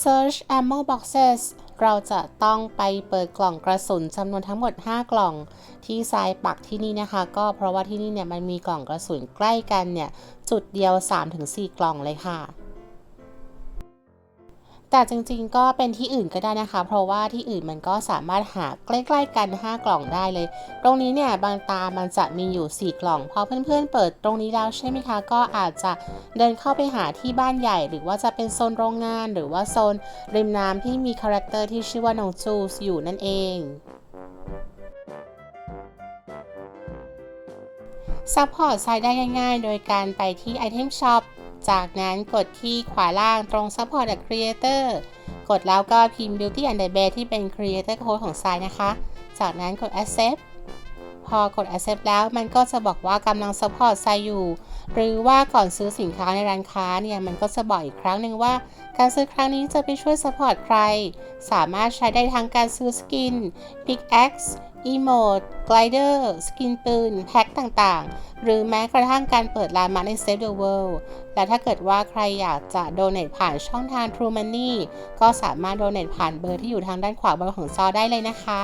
Search Ammo Boxes เราจะต้องไปเปิดกล่องกระสุนจำนวนทั้งหมด 5 กล่องที่ทรายปักที่นี่นะคะ ก็เพราะว่าที่นี่เนี่ยมันมีกล่องกระสุนใกล้กันเนี่ยจุดเดียว 3-4 กล่องเลยค่ะ แต่จริงๆก็เป็นที่อื่นก็ได้นะคะ เพราะว่าที่อื่นมันก็สามารถหาใกล้ๆกัน 5 กล่องได้เลย ตรงนี้เนี่ยบางตามันจะมีอยู่ 4 กล่องพอเพื่อนๆ เปิดตรงนี้แล้วใช่ไหมคะ ก็อาจจะเดินเข้าไปหาที่บ้านใหญ่ หรือว่าจะเป็นโซนโรงงาน หรือว่าโซนริมน้ำที่มีคาแรคเตอร์ที่ชื่อว่าน้องจูสอยู่นั่นเองซัพพอร์ตไซต์ได้ง่ายๆ โดยการไปที่ Item Shop จากนั้นกดที่ขวาล่างตรง Support the Creator กดแล้วก็พิมพ์ Beauty and the Bear ที่เป็น Creator Code ของไซายนะคะ จากนั้นกด Accept พอกด Accept แล้วมันก็จะบอกว่ากำลัง Support ไซต์อยู่ หรือว่าก่อนซื้อสินค้าในร้านค้าเนี่ย มันก็จะบอกอีกครั้งหนึ่งว่า การซื้อครั้งนี้จะไปช่วย Support ใคร สามารถใช้ได้ทั้งการซื้อสกิน Pickaxe Emote Glider สกินปืน แพ็คต่างๆ หรือแม้กระทั่งการเปิดร้านมาใน Save the World และถ้าเกิดว่าใครอยากจะโดเน a ผ่านช่องทาง True Money ก็สามารถโดเน a ผ่านเบอร์ที่อยู่ทางด้านขวาบนของจอได้เลยนะคะ